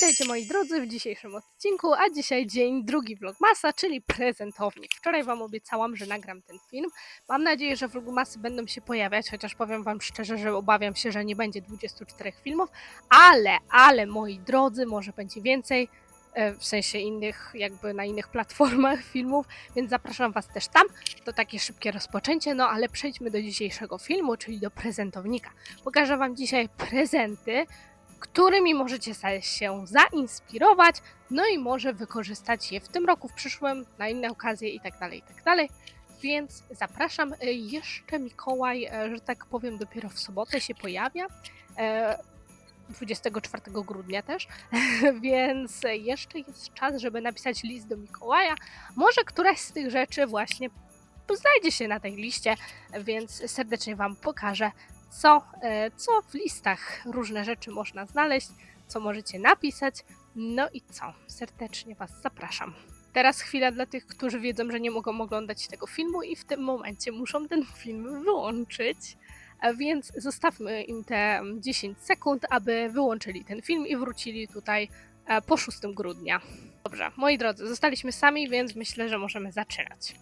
Witajcie moi drodzy w dzisiejszym odcinku, a dzisiaj dzień drugi Vlogmasa, czyli prezentownik. Wczoraj wam obiecałam, że nagram ten film. Mam nadzieję, że Vlogmasy będą się pojawiać, chociaż powiem wam szczerze, że obawiam się, że nie będzie 24 filmów, ale, ale moi drodzy, może będzie więcej, e, w sensie innych, jakby na innych platformach filmów, więc zapraszam was też tam. To takie szybkie rozpoczęcie, no ale przejdźmy do dzisiejszego filmu, czyli do prezentownika. Pokażę wam dzisiaj prezenty, którymi możecie się zainspirować, no i może wykorzystać je w tym roku, w przyszłym, na inne okazje i tak dalej, i tak. Więc zapraszam. Y, Jeszcze Mikołaj, e, że tak powiem, dopiero w sobotę się pojawia. e, 24 grudnia też, więc jeszcze jest czas, żeby napisać list do Mikołaja. Może któraś z tych rzeczy właśnie znajdzie się na tej liście, więc serdecznie Wam pokażę, co, e, co w listach różne rzeczy można znaleźć, co możecie napisać. No i co? Serdecznie Was zapraszam. Teraz chwila dla tych, którzy wiedzą, że nie mogą oglądać tego filmu i w tym momencie muszą ten film wyłączyć. A Więc zostawmy im te mm, 10 sekund, aby wyłączyli ten film i wrócili tutaj e, po 6 grudnia. Dobrze, moi drodzy, zostaliśmy sami, więc myślę, że możemy zaczynać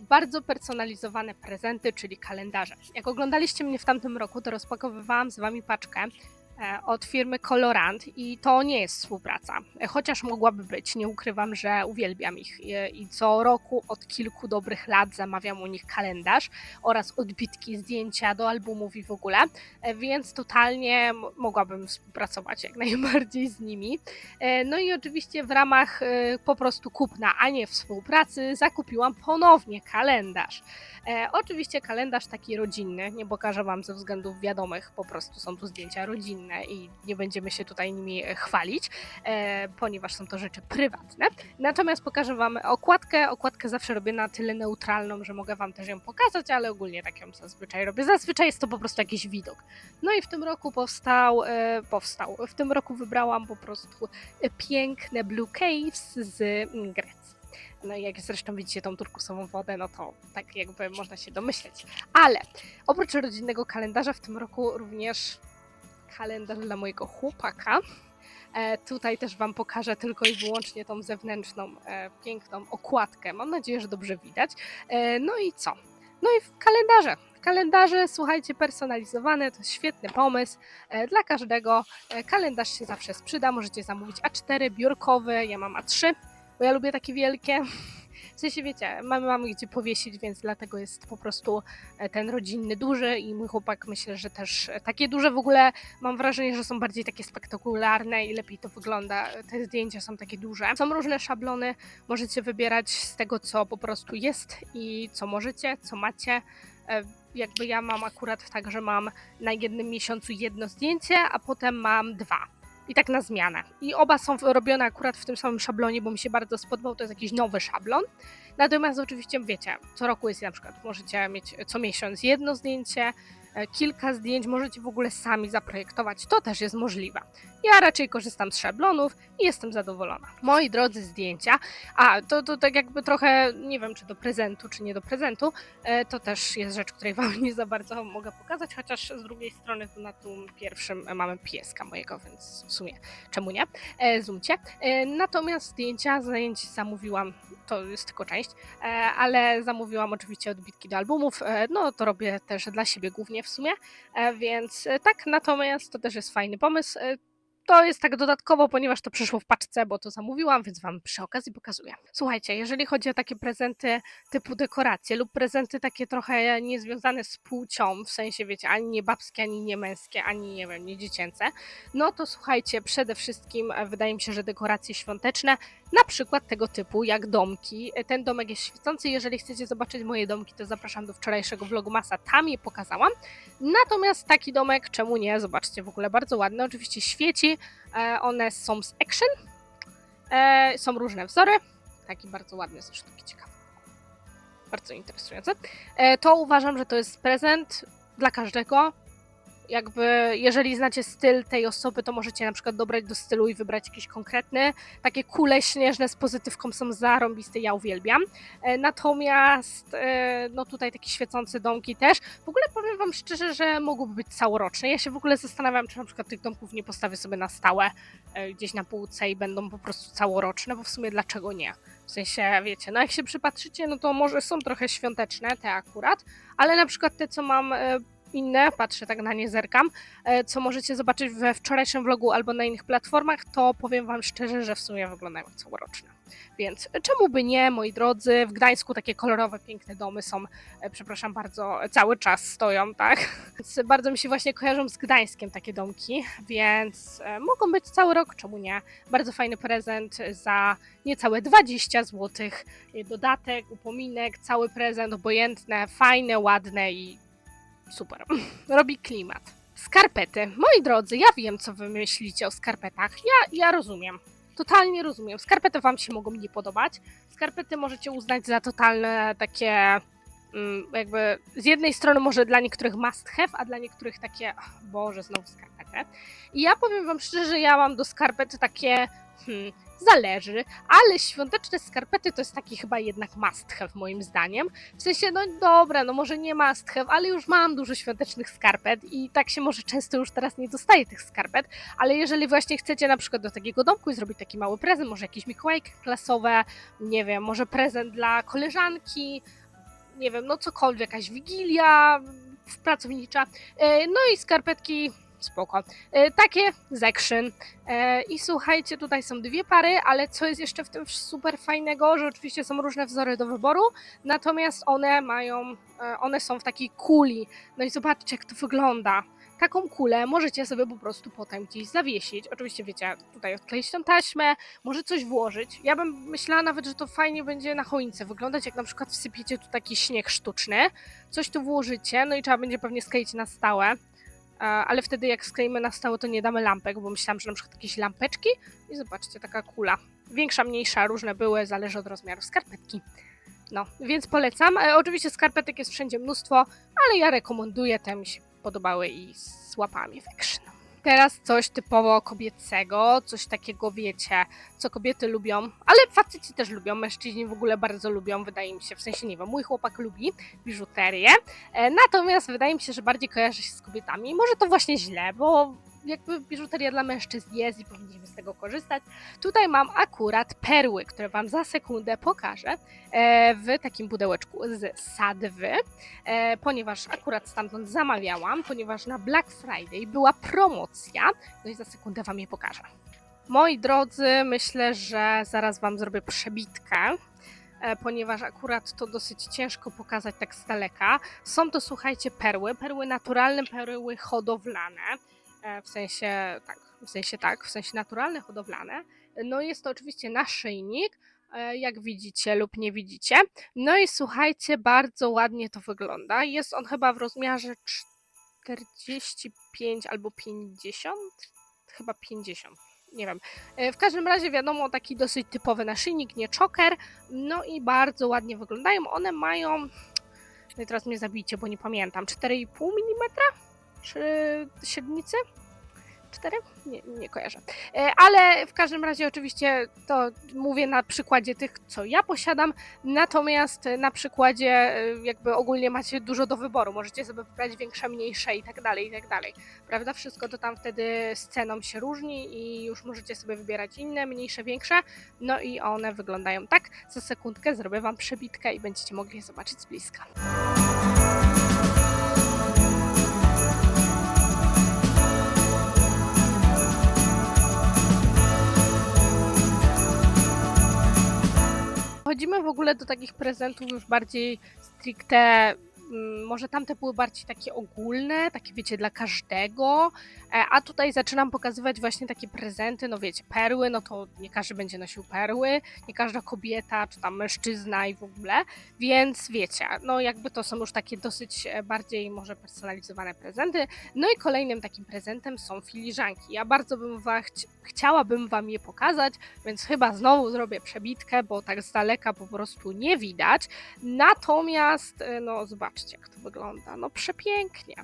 bardzo personalizowane prezenty, czyli kalendarze. Jak oglądaliście mnie w tamtym roku, to rozpakowywałam z wami paczkę od firmy Colorant i to nie jest współpraca. E, Chociaż mogłaby być, nie ukrywam, że uwielbiam ich e, i co roku od kilku dobrych lat zamawiam u nich kalendarz oraz odbitki, zdjęcia do albumów i w ogóle, E, więc totalnie mogłabym współpracować jak najbardziej z nimi. E, No i oczywiście w ramach e, po prostu kupna, a nie współpracy, zakupiłam ponownie kalendarz. E, oczywiście kalendarz taki rodzinny, nie pokażę Wam ze względów wiadomych, po prostu są tu zdjęcia rodzinne i nie będziemy się tutaj nimi e, chwalić, e, ponieważ są to rzeczy prywatne. Natomiast pokażę Wam okładkę. Okładkę zawsze robię na tyle neutralną, że mogę Wam też ją pokazać, ale ogólnie tak ją zazwyczaj robię. Zazwyczaj jest to po prostu jakiś widok. No i w tym roku powstał, e, powstał. W tym roku wybrałam po prostu piękne Blue Caves z mm, Grecji. No i jak zresztą widzicie tą turkusową wodę, no to tak jakby można się domyśleć. Ale oprócz rodzinnego kalendarza w tym roku również kalendarz dla mojego chłopaka. E, tutaj też Wam pokażę tylko i wyłącznie tą zewnętrzną, e, piękną okładkę. Mam nadzieję, że dobrze widać. E, no i co? No i kalendarze. Kalendarze, słuchajcie, personalizowane, to świetny pomysł dla każdego. Kalendarz się zawsze sprzyda, możecie zamówić A4, biurkowy, ja mam A3, bo ja lubię takie wielkie. W sensie wiecie, mamy, mamy gdzie powiesić, więc dlatego jest po prostu e, ten rodzinny duży i mój chłopak myślę, że też e, takie duże w ogóle mam wrażenie, że są bardziej takie spektakularne i lepiej to wygląda. Te zdjęcia są takie duże. Są różne szablony, możecie wybierać z tego, co po prostu jest i co możecie, co macie. E, Jakby ja mam akurat tak, że mam na jednym miesiącu jedno zdjęcie, a potem mam dwa. I tak na zmianę. I oba są robione akurat w tym samym szablonie, bo mi się bardzo spodobał. To jest jakiś nowy szablon. Natomiast oczywiście wiecie, co roku jest na przykład, możecie mieć co miesiąc jedno zdjęcie, kilka zdjęć, możecie w ogóle sami zaprojektować. To też jest możliwe. Ja raczej korzystam z szablonów i jestem zadowolona. Moi drodzy, zdjęcia. A, to, to tak jakby trochę, nie wiem czy do prezentu, czy nie do prezentu, e, to też jest rzecz, której wam nie za bardzo mogę pokazać, chociaż z drugiej strony na tym pierwszym e, mamy pieska mojego, więc w sumie czemu nie? E, zoomcie. E, natomiast zdjęcia, zdjęć zamówiłam, to jest tylko część, e, ale zamówiłam oczywiście odbitki do albumów, e, no to robię też dla siebie głównie w sumie, e, więc e, tak, natomiast to też jest fajny pomysł. E, to jest tak dodatkowo, ponieważ to przyszło w paczce, bo to zamówiłam, więc Wam przy okazji pokazuję. Słuchajcie, jeżeli chodzi o takie prezenty typu dekoracje lub prezenty takie trochę niezwiązane z płcią, w sensie wiecie, ani nie babskie, ani nie męskie, ani nie wiem, nie dziecięce, no to słuchajcie, przede wszystkim wydaje mi się, że dekoracje świąteczne, na przykład tego typu jak domki. E, Ten domek jest świecący, jeżeli chcecie zobaczyć moje domki, to zapraszam do wczorajszego vlogu Masa, tam je pokazałam. Natomiast taki domek, czemu nie? Zobaczcie, w ogóle bardzo ładny, oczywiście świeci, e, one są z Action, e, są różne wzory, taki bardzo ładny zresztą, taki ciekawy. Bardzo interesujące. E, to uważam, że to jest prezent dla każdego, jakby jeżeli znacie styl tej osoby, to możecie na przykład dobrać do stylu i wybrać jakiś konkretny. Takie kule śnieżne z pozytywką są zarąbiste, ja uwielbiam. E, Natomiast e, no tutaj takie świecące domki też. W ogóle powiem wam szczerze, że mogłyby być całoroczne. Ja się w ogóle zastanawiam, czy na przykład tych domków nie postawię sobie na stałe e, gdzieś na półce i będą po prostu całoroczne, bo w sumie dlaczego nie? W sensie, wiecie, no jak się przypatrzycie, no to może są trochę świąteczne, te akurat, ale na przykład te, co mam inne, patrzę tak na nie, zerkam, e, co możecie zobaczyć we wczorajszym vlogu albo na innych platformach, to powiem wam szczerze, że w sumie wyglądają całoroczne. Więc czemu by nie, moi drodzy, w Gdańsku takie kolorowe, piękne domy są, e, przepraszam bardzo, cały czas stoją, tak? Więc bardzo mi się właśnie kojarzą z Gdańskiem takie domki, więc e, mogą być cały rok, czemu nie? Bardzo fajny prezent za niecałe 20 zł. Dodatek, upominek, cały prezent, obojętne, fajne, ładne i super. Robi klimat. Skarpety. Moi drodzy, ja wiem, co wy myślicie o skarpetach. Ja, ja rozumiem. Totalnie rozumiem. Skarpety wam się mogą nie podobać. Skarpety możecie uznać za totalne takie mm, jakby z jednej strony może dla niektórych must have, a dla niektórych takie ach, Boże, znowu skarpetę. I ja powiem wam szczerze, ja mam do skarpety takie hmm, zależy, ale świąteczne skarpety to jest taki chyba jednak must have moim zdaniem. W sensie, no dobra, no może nie must have, ale już mam dużo świątecznych skarpet i tak się może często już teraz nie dostaje tych skarpet, ale jeżeli właśnie chcecie na przykład do takiego domku i zrobić taki mały prezent, może jakieś Mikołajki klasowe, nie wiem, może prezent dla koleżanki, nie wiem, no cokolwiek, jakaś wigilia pracownicza, e, no i skarpetki spoko. E, Takie z Action. E, I słuchajcie, tutaj są dwie pary, ale co jest jeszcze w tym super fajnego, że oczywiście są różne wzory do wyboru, natomiast one mają, e, one są w takiej kuli. No i zobaczcie, jak to wygląda. Taką kulę możecie sobie po prostu potem gdzieś zawiesić. Oczywiście wiecie, tutaj odkleić tą taśmę, może coś włożyć. Ja bym myślała nawet, że to fajnie będzie na choince wyglądać, jak na przykład wsypiecie tu taki śnieg sztuczny, coś tu włożycie, no i trzeba będzie pewnie skleić na stałe. Ale wtedy jak skleimy na stałe, to nie damy lampek, bo myślałam, że na przykład jakieś lampeczki i zobaczcie, taka kula. Większa, mniejsza, różne były, zależy od rozmiaru skarpetki. No, więc polecam. E, oczywiście skarpetek jest wszędzie mnóstwo, ale ja rekomenduję, te mi się podobały i z łapami w action. Teraz coś typowo kobiecego, coś takiego wiecie, co kobiety lubią, ale faceci też lubią, mężczyźni w ogóle bardzo lubią, wydaje mi się, w sensie nie wiem, mój chłopak lubi biżuterię, e, natomiast wydaje mi się, że bardziej kojarzy się z kobietami. Może to właśnie źle, bo jakby biżuteria dla mężczyzn jest i powinniśmy z tego korzystać. Tutaj mam akurat perły, które Wam za sekundę pokażę e, w takim pudełeczku z sadwy, e, ponieważ akurat stamtąd zamawiałam, ponieważ na Black Friday była promocja, no i za sekundę Wam je pokażę. Moi drodzy, myślę, że zaraz Wam zrobię przebitkę e, ponieważ akurat to dosyć ciężko pokazać tak z daleka. Są to, słuchajcie, perły, perły naturalne, perły hodowlane. E, w sensie tak, w sensie tak, w sensie naturalne, hodowlane. No jest to oczywiście naszyjnik, e, jak widzicie lub nie widzicie. No i słuchajcie, bardzo ładnie to wygląda. Jest on chyba w rozmiarze 45 albo 50, chyba 50. Nie wiem. E, W każdym razie wiadomo, taki dosyć typowy naszyjnik, nie choker. No i bardzo ładnie wyglądają. One mają, no i teraz mnie zabijcie, bo nie pamiętam, 4,5 mm? Czy średnicy? 4? Nie, nie kojarzę. E, Ale w każdym razie oczywiście to mówię na przykładzie tych, co ja posiadam, natomiast na przykładzie e, jakby ogólnie macie dużo do wyboru. Możecie sobie wybrać większe, mniejsze i tak dalej, i tak dalej. Prawda? Wszystko to tam wtedy z ceną się różni i już możecie sobie wybierać inne, mniejsze, większe. No i one wyglądają tak. Za sekundkę zrobię Wam przebitkę i będziecie mogli je zobaczyć z bliska. Chodzimy w ogóle do takich prezentów już bardziej stricte. Mm, Może tamte były bardziej takie ogólne, takie wiecie, dla każdego, e, a tutaj zaczynam pokazywać właśnie takie prezenty, no wiecie, perły, no to nie każdy będzie nosił perły, nie każda kobieta, czy tam mężczyzna i w ogóle, więc wiecie, no jakby to są już takie dosyć e, bardziej może personalizowane prezenty. No i kolejnym takim prezentem są filiżanki. Ja bardzo bym wa- chci- chciałabym wam je pokazać, więc chyba znowu zrobię przebitkę, bo tak z daleka po prostu nie widać. Natomiast, e, no zobaczcie jak to wygląda, no przepięknie.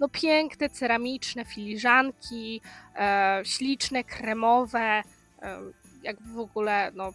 no piękne, ceramiczne filiżanki, e, śliczne, kremowe, e, jakby w ogóle, no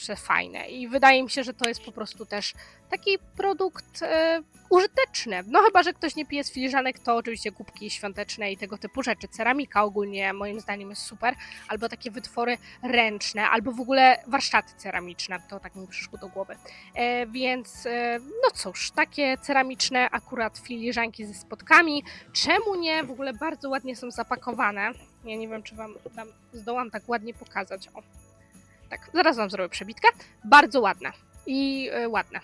przefajne. I wydaje mi się, że to jest po prostu też taki produkt e, użyteczny. No chyba, że ktoś nie pije z filiżanek, to oczywiście kubki świąteczne i tego typu rzeczy. Ceramika ogólnie moim zdaniem jest super, albo takie wytwory ręczne, albo w ogóle warsztaty ceramiczne, to tak mi przyszło do głowy. E, więc e, no cóż, takie ceramiczne akurat filiżanki ze spotkami. Czemu nie? W ogóle bardzo ładnie są zapakowane. Ja nie wiem, czy wam zdołam tak ładnie pokazać. O. Tak, zaraz wam zrobię przebitkę. Bardzo ładne. I e, ładne.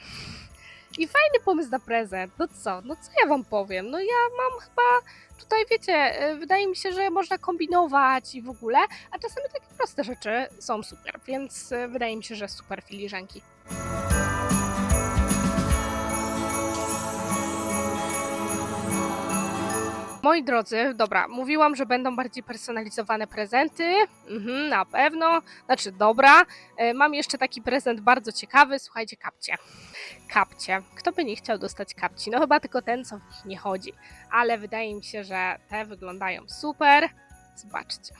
I fajny pomysł na prezent. No co? No co ja wam powiem? No ja mam chyba tutaj, wiecie, e, wydaje mi się, że można kombinować i w ogóle, a czasami takie proste rzeczy są super, więc e, wydaje mi się, że super filiżanki. Moi drodzy, dobra, mówiłam, że będą bardziej personalizowane prezenty. Mhm, na pewno. Znaczy, dobra. E, Mam jeszcze taki prezent bardzo ciekawy. Słuchajcie, kapcie. Kapcie. Kto by nie chciał dostać kapci? No chyba tylko ten, co w nich nie chodzi. Ale wydaje mi się, że te wyglądają super. Zobaczcie.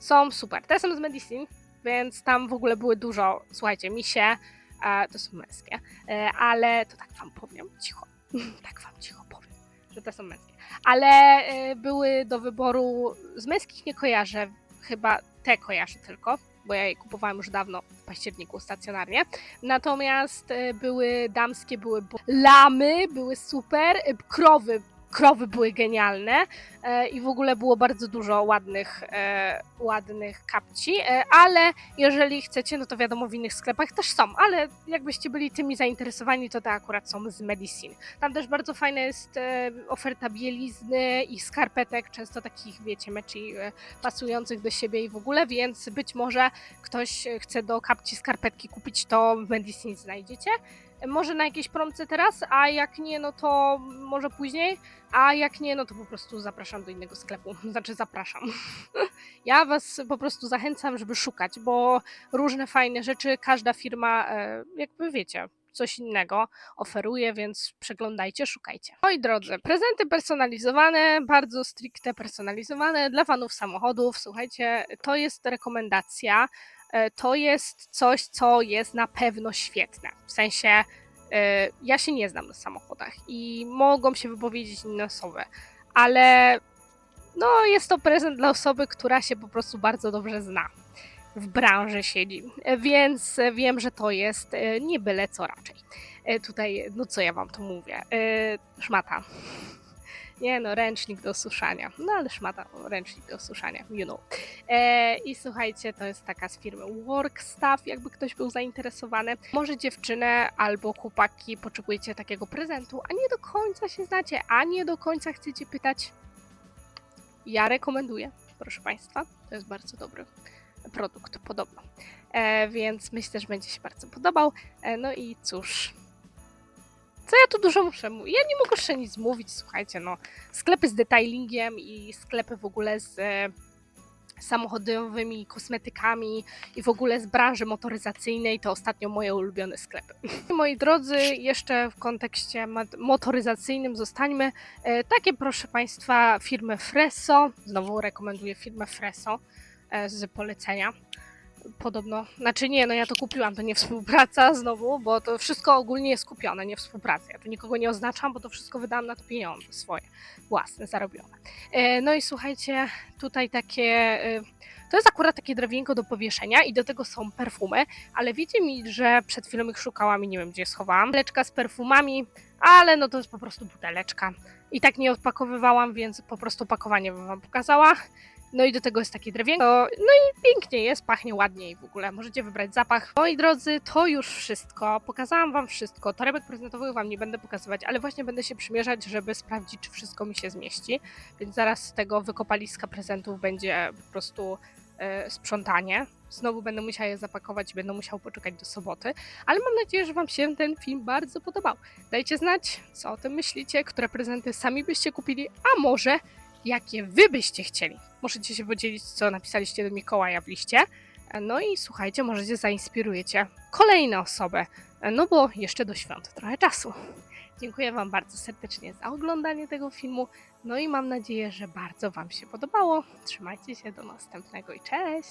Są super. Te są z Medicine, więc tam w ogóle były dużo, słuchajcie, misie. E, to są męskie. E, ale to tak wam powiem, cicho. tak wam cicho te są męskie. Ale y, były do wyboru z męskich nie kojarzę, chyba te kojarzę tylko, bo ja je kupowałam już dawno w październiku stacjonarnie. Natomiast y, były damskie, były lamy, były super, y, krowy. Krowy były genialne e, i w ogóle było bardzo dużo ładnych, e, ładnych kapci, e, ale jeżeli chcecie, no to wiadomo w innych sklepach też są, ale jakbyście byli tymi zainteresowani, to te akurat są z Medicine. Tam też bardzo fajna jest oferta bielizny i skarpetek, często takich, wiecie, meczy pasujących do siebie i w ogóle, więc być może ktoś chce do kapci skarpetki kupić, to w Medicine znajdziecie. Może na jakiejś promce teraz, a jak nie, no to może później, a jak nie, no to po prostu zapraszam do innego sklepu. Znaczy zapraszam. Ja was po prostu zachęcam, żeby szukać, bo różne fajne rzeczy, każda firma, e, jakby wiecie, coś innego oferuje, więc przeglądajcie, szukajcie. Moi drodzy, prezenty personalizowane, bardzo stricte personalizowane dla fanów samochodów. Słuchajcie, to jest rekomendacja. E, To jest coś, co jest na pewno świetne. W sensie, e, ja się nie znam na samochodach i mogą się wypowiedzieć inne osoby, ale no, jest to prezent dla osoby, która się po prostu bardzo dobrze zna. W branży siedzi, E, więc wiem, że to jest nie byle co raczej. Tutaj, no co ja wam tu mówię? Szmata. Nie no, ręcznik do osuszania. No ale szmata, ręcznik do osuszania, you know. E, I słuchajcie, to jest taka z firmy Workstaff, jakby ktoś był zainteresowany. Może dziewczynę albo chłopaki potrzebujecie takiego prezentu, a nie do końca się znacie, a nie do końca chcecie pytać. Ja rekomenduję, proszę Państwa. To jest bardzo dobry produkt, podobno. E, więc myślę, że będzie się bardzo podobał. E, no i cóż. Co ja tu dużo muszę mówić? Ja nie mogę jeszcze nic mówić, słuchajcie, no. Sklepy z detailingiem i sklepy w ogóle z e, samochodowymi kosmetykami i w ogóle z branży motoryzacyjnej to ostatnio moje ulubione sklepy. Moi drodzy, jeszcze w kontekście motoryzacyjnym zostańmy. E, takie, proszę Państwa, firmy Freso. Znowu rekomenduję firmę Freso e, z polecenia. Podobno, znaczy nie, no ja to kupiłam, to nie współpraca znowu, bo to wszystko ogólnie jest kupione, nie współpraca. Ja tu nikogo nie oznaczam, bo to wszystko wydałam na to pieniądze swoje, własne, zarobione. E, No i słuchajcie, tutaj takie, e, to jest akurat takie drewienko do powieszenia i do tego są perfumy, ale wiecie mi, że przed chwilą ich szukałam i nie wiem gdzie je schowałam. Leczka z perfumami, ale no to jest po prostu buteleczka. I tak nie odpakowywałam, więc po prostu opakowanie bym wam pokazała. No i do tego jest takie drewienko. No i pięknie jest, pachnie ładnie i w ogóle możecie wybrać zapach. Moi drodzy, to już wszystko. Pokazałam wam wszystko. Torebek prezentowych wam nie będę pokazywać, ale właśnie będę się przymierzać, żeby sprawdzić, czy wszystko mi się zmieści. Więc zaraz z tego wykopaliska prezentów będzie po prostu e, sprzątanie. Znowu będę musiała je zapakować i będę musiał poczekać do soboty. Ale mam nadzieję, że Wam się ten film bardzo podobał. Dajcie znać, co o tym myślicie, które prezenty sami byście kupili, a może jakie Wy byście chcieli. Możecie się podzielić, co napisaliście do Mikołaja w liście. No i słuchajcie, możecie zainspirujecie kolejne osoby, no bo jeszcze do świąt trochę czasu. Dziękuję Wam bardzo serdecznie za oglądanie tego filmu. No i mam nadzieję, że bardzo Wam się podobało. Trzymajcie się do następnego i cześć!